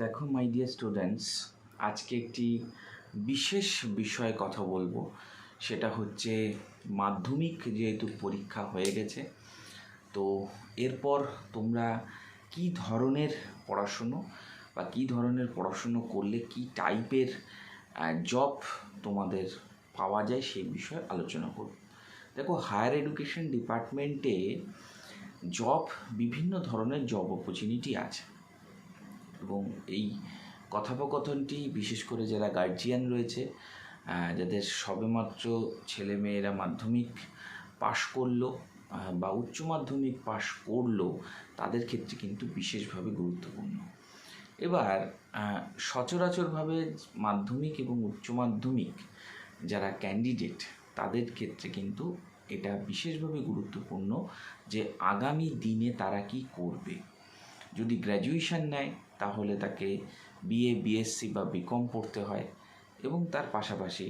দেখো my dear students আজকে একটি বিশেষ বিষয়ে কথা বলব। সেটা হচ্ছে মাধ্যমিক যেহেতু পরীক্ষা হয়ে গেছে, তো এরপর তোমরা কি ধরনের পড়াশুনো বা কি ধরনের পড়াশুনো করলে কি টাইপের জব তোমাদের পাওয়া যায় সেই বিষয়ে আলোচনা করব। দেখো হায়ার এডুকেশন ডিপার্টমেন্টে জব বিভিন্ন ধরনের জব অপরচুনিটি আছে। এবং এই কথোপকথনটি বিশেষ করে যারা গার্জিয়ান রয়েছে যাদের সবেমাত্র ছেলে মেয়েরা মাধ্যমিক পাশ করল বা উচ্চ মাধ্যমিক পাশ করল, তাদের ক্ষেত্রে কিন্তু বিশেষভাবে গুরুত্বপূর্ণ। এবার সচরাচরভাবে মাধ্যমিক এবং উচ্চ মাধ্যমিক যারা ক্যান্ডিডেট তাদের ক্ষেত্রে কিন্তু এটা বিশেষভাবে গুরুত্বপূর্ণ যে আগামী দিনে তারা কি করবে। যদি গ্র্যাজুয়েশন নেয়, তাহলে তাকে বিএ বিএসসি বা বিকম পড়তে হয় এবং তার পাশাপাশি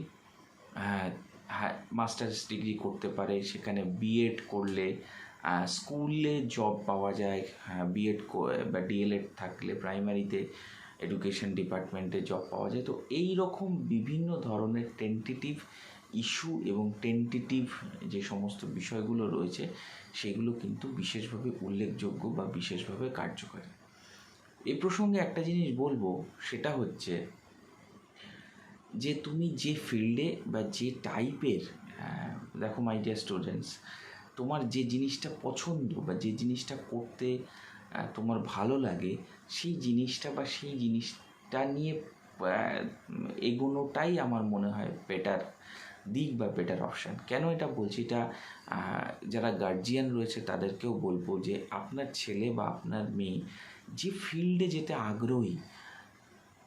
মাস্টার্স ডিগ্রি করতে পারে। সেখানে বিএড করলে স্কুলে জব পাওয়া যায়। বিএড বা ডিএলএড থাকলে প্রাইমারিতে এডুকেশন ডিপার্টমেন্টে জব পাওয়া যায়। তো এই রকম বিভিন্ন ধরনের টেন্টেটিভ ইস্যু এবং টেন্টেটিভ যে সমস্ত বিষয়গুলো রয়েছে, সেগুলো কিন্তু বিশেষভাবে উল্লেখযোগ্য বা বিশেষভাবে কার্যকরী। এই প্রসঙ্গে একটা জিনিস বলব, সেটা হচ্ছে যে তুমি যে ফিল্ডে বা যে টাইপের দেখো মাই ডিয়ার স্টুডেন্টস তোমার যে জিনিসটা পছন্দ বা যে জিনিসটা করতে তোমার ভালো লাগে, সেই জিনিসটা বা সেই জিনিসটা নিয়ে এগোনোটাই আমার মনে হয় বেটার দিক বা বেটার অপশান কেন এটা বলছি? এটা যারা গার্জিয়ান রয়েছে তাদেরকেও বলব যে আপনার ছেলে বা আপনার মেয়ে যে ফিল্ডে যেতে আগ্রহী,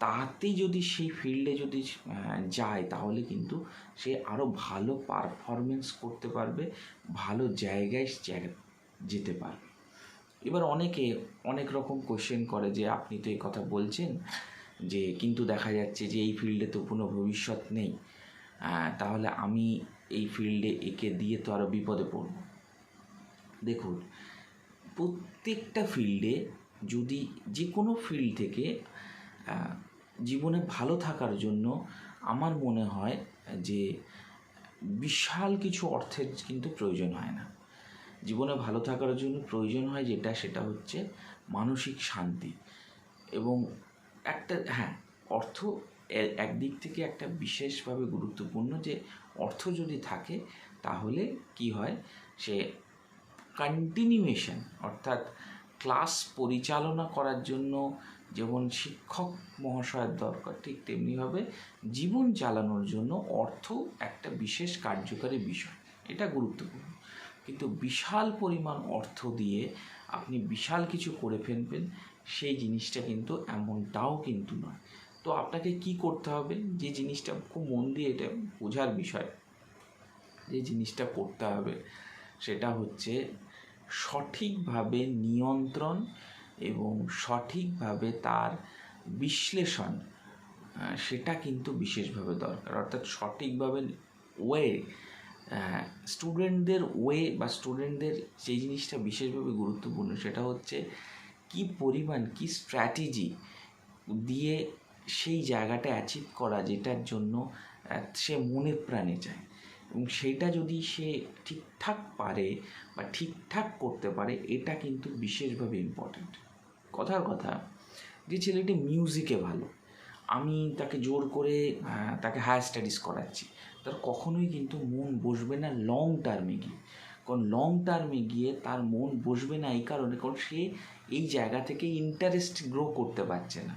তাতে যদি সেই ফিল্ডে যদি যায় তাহলে কিন্তু সে আরও ভালো পারফরমেন্স করতে পারবে, ভালো জায়গায় জায়গা যেতে পারবে। এবার অনেকে অনেক রকম কোশ্চেন করে যে আপনি তো এই কথা বলছেন যে, কিন্তু দেখা যাচ্ছে যে এই ফিল্ডে তো কোনো ভবিষ্যৎ নেই। তাহলে আমি এই ফিল্ডে একে দিয়ে তো আরও বিপদে পড়ব। দেখুন, প্রত্যেকটা ফিল্ডে যদি যে কোনো ফিল্ড থেকে জীবনে ভালো থাকার জন্য আমার মনে হয় যে বিশাল কিছু অর্থের কিন্তু প্রয়োজন হয় না। জীবনে ভালো থাকার জন্য প্রয়োজন হয় যেটা, সেটা হচ্ছে মানসিক শান্তি এবং একটা হ্যাঁ অর্থ একদিক থেকে একটা বিশেষভাবে গুরুত্বপূর্ণ যে অর্থ যদি থাকে, তাহলে কি হয়? সে কন্টিনিউয়েশন অর্থাৎ ক্লাস পরিচালনা করার জন্য যেমন শিক্ষক মহাশয়ের দরকার, ঠিক তেমনিভাবে জীবন চালানোর জন্য অর্থ একটা বিশেষ কার্যকারী বিষয়। এটা গুরুত্বপূর্ণ। কিন্তু বিশাল পরিমাণ অর্থ দিয়ে আপনি বিশাল কিছু করে ফেলবেন, সেই জিনিসটা কিন্তু এমনটাও কিন্তু নয়। তো আপনাকে কি করতে হবে? যে জিনিসটা খুব মন দিয়ে এটা বোঝার বিষয়। যে জিনিসটা করতে হবে, সেটা হচ্ছে সঠিকভাবে নিয়ন্ত্রণ এবং সঠিকভাবে তার বিশ্লেষণ সেটা কিন্তু বিশেষভাবে দরকার। অর্থাৎ সঠিকভাবে ওয়ে স্টুডেন্টদের ওয়ে বা স্টুডেন্টদের যে জিনিসটা বিশেষভাবে গুরুত্বপূর্ণ, সেটা হচ্ছে কি পরিমাণ, কি স্ট্র্যাটেজি দিয়ে সেই জায়গাটা অ্যাচিভ করা যেটার জন্য সে মনে প্রাণে চায় এবং সেইটা যদি সে ঠিকঠাক পারে বা ঠিকঠাক করতে পারে, এটা কিন্তু বিশেষভাবে ইম্পর্ট্যান্ট কথার কথা, যে ছেলেটি মিউজিকে ভালো, আমি তাকে জোর করে তাকে হায়ার স্টাডিজ করাচ্ছি, তার কখনোই কিন্তু মন বসবে না লং টার্মে গিয়ে। কারণ লং টার্মে গিয়ে তার মন বসবে না এই কারণে, কারণ সে এই জায়গা থেকে ইন্টারেস্ট গ্রো করতে পারছে না।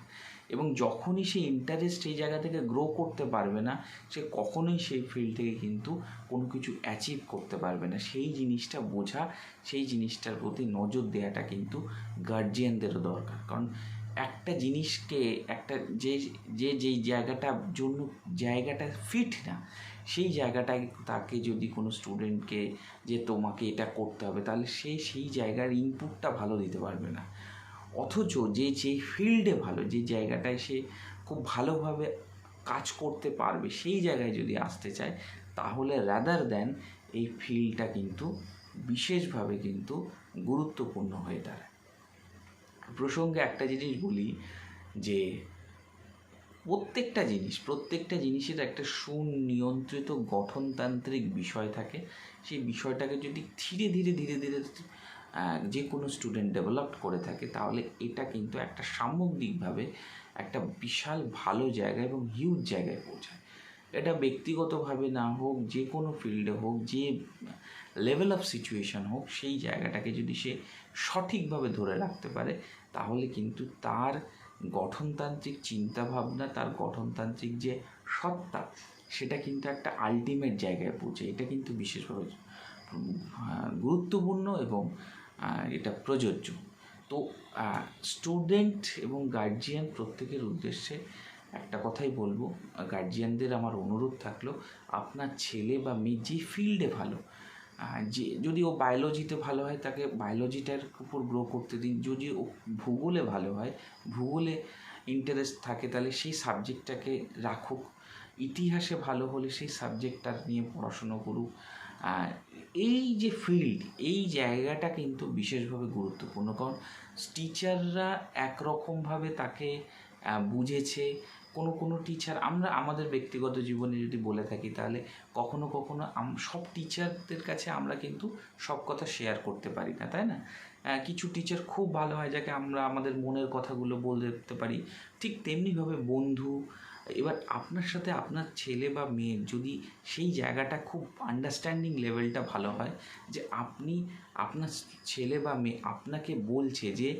এবং যখনই সে ইন্টারেস্ট এই জায়গা থেকে গ্রো করতে পারবে না, সে কখনোই সেই ফিল্ড থেকে কিন্তু কোনো কিছু অ্যাচিভ করতে পারবে না। সেই জিনিসটা বোঝা, সেই জিনিসটার প্রতি নজর দেওয়াটা কিন্তু গার্জিয়ানদেরও দরকার। কারণ একটা জিনিসকে, একটা যে যে যেই জায়গাটার জন্য জায়গাটা ফিট না, সেই জায়গাটায় তাকে যদি কোনো স্টুডেন্টকে যে তোমাকে এটা করতে হবে, তাহলে সে সেই জায়গার ইনপুটটা ভালো দিতে পারবে না। অথচ যে যে ফিল্ডে ভালো, যে জায়গাটায় সে খুব ভালোভাবে কাজ করতে পারবে, সেই জায়গায় যদি আসতে চায়, তাহলে রাদার দেন এই ফিল্ডটা কিন্তু বিশেষভাবে কিন্তু গুরুত্বপূর্ণ হয়ে দাঁড়ায়। প্রসঙ্গে একটা জিনিস বলি যে, প্রত্যেকটা জিনিস, প্রত্যেকটা জিনিসের একটা সুনিয়ন্ত্রিত গঠনতান্ত্রিক বিষয় থাকে। সেই বিষয়টাকে যদি ধীরে ধীরে ধীরে ধীরে যে কোনো স্টুডেন্ট ডেভেলপ করে থাকে, তাহলে এটা কিন্তু একটা সামগ্রিকভাবে একটা বিশাল ভালো জায়গা এবং হিউজ জায়গায় পৌঁছায়। এটা ব্যক্তিগতভাবে না হোক, যে কোনো ফিল্ডে হোক, যে লেভেল অফ সিচুয়েশন হোক, সেই জায়গাটাকে যদি সে সঠিকভাবে ধরে রাখতে পারে, তাহলে কিন্তু তার গঠনতান্ত্রিক চিন্তাভাবনা, তার গঠনতান্ত্রিক যে সত্তা, সেটা কিন্তু একটা আলটিমেট জায়গায় পৌঁছে এটা কিন্তু বিশেষভাবে গুরুত্বপূর্ণ এবং এটা প্রযোজ্য। তো স্টুডেন্ট এবং গার্জিয়ান প্রত্যেকের উদ্দেশ্যে একটা কথাই বলব। গার্জিয়ানদের আমার অনুরোধ থাকল, আপনার ছেলে বা মেয়ে যে ফিল্ডে ভালো যে, যদি ও বায়োলজিতে ভালো হয়, তাকে বায়োলজিটার উপর গ্রো করতে দিন। যদি ও ভূগোলে ভালো হয়, ভূগোলে ইন্টারেস্ট থাকে, তাহলে সেই সাবজেক্টটাকে রাখুক। ইতিহাসে ভালো হলে সেই সাবজেক্টটা নিয়ে পড়াশুনো করুক। এই যে ফিল্ড এই জায়গাটা কিন্তু বিশেষভাবে গুরুত্বপূর্ণ, কারণ টিচাররা একরকমভাবে তাকে বুঝেছে। কোনো কোনো টিচার আমরা, আমাদের ব্যক্তিগত জীবনে যদি বলে থাকি, তাহলে কখনো কখনো সব টিচারদের কাছে আমরা কিন্তু সব কথা শেয়ার করতে পারি না, তাই না? কিছু টিচার খুব ভালো হয় যাকে আমরা আমাদের মনের কথাগুলো বলে বলতে পারি। ঠিক তেমনিভাবে বন্ধু, এবার আপনার সাথে আপনার ছেলে বা মেয়ের যদি সেই জায়গাটা খুব আন্ডারস্ট্যান্ডিং লেভেলটা ভালো হয়, যে আপনি, আপনার ছেলে বা মেয়ে আপনাকে বলছে যে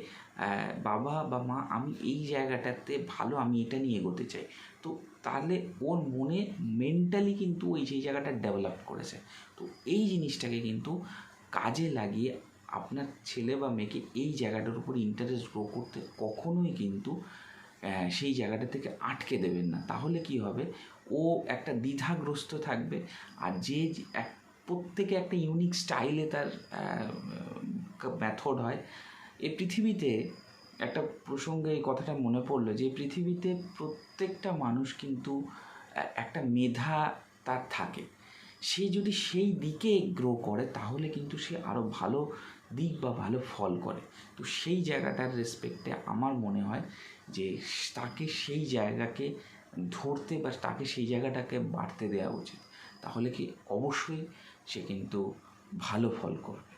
বাবা বা মা, আমি এই জায়গাটাতে ভালো, আমি এটা নিয়ে এগোতে চাই। তো তাহলে ওর মনে মেন্টালি কিন্তু ওই সেই জায়গাটা ডেভেলপ করেছে। তো এই জিনিসটাকে কিন্তু কাজে লাগিয়ে আপনার ছেলে বা মেয়েকে এই জায়গাটার উপর ইন্টারেস্ট গ্রো করতে কখনোই কিন্তু সেই জায়গাটা থেকে আটকে দেবেন না। তাহলে কি হবে? ও একটা দ্বিধাগ্রস্ত থাকবে আর যে এক, প্রত্যেকে একটা ইউনিক স্টাইলে তার মেথড হয়। এই পৃথিবীতে একটা প্রসঙ্গে এই কথাটা মনে পড়ল যে, পৃথিবীতে প্রত্যেকটা মানুষ কিন্তু একটা মেধা তার থাকে। সে যদি সেই দিকে গ্রো করে, তাহলে কিন্তু সে আরও ভালো দিক বা ভালো ফল করে। তো সেই জায়গাটার রেসপেক্টে আমার মনে হয় যে তাকে সেই জায়গাকে ধরতে বা তাকে সেই জায়গাটাকে বাড়তে দেওয়া উচিত। তাহলে কি অবশ্যই সে কিন্তু ভালো ফল করবে।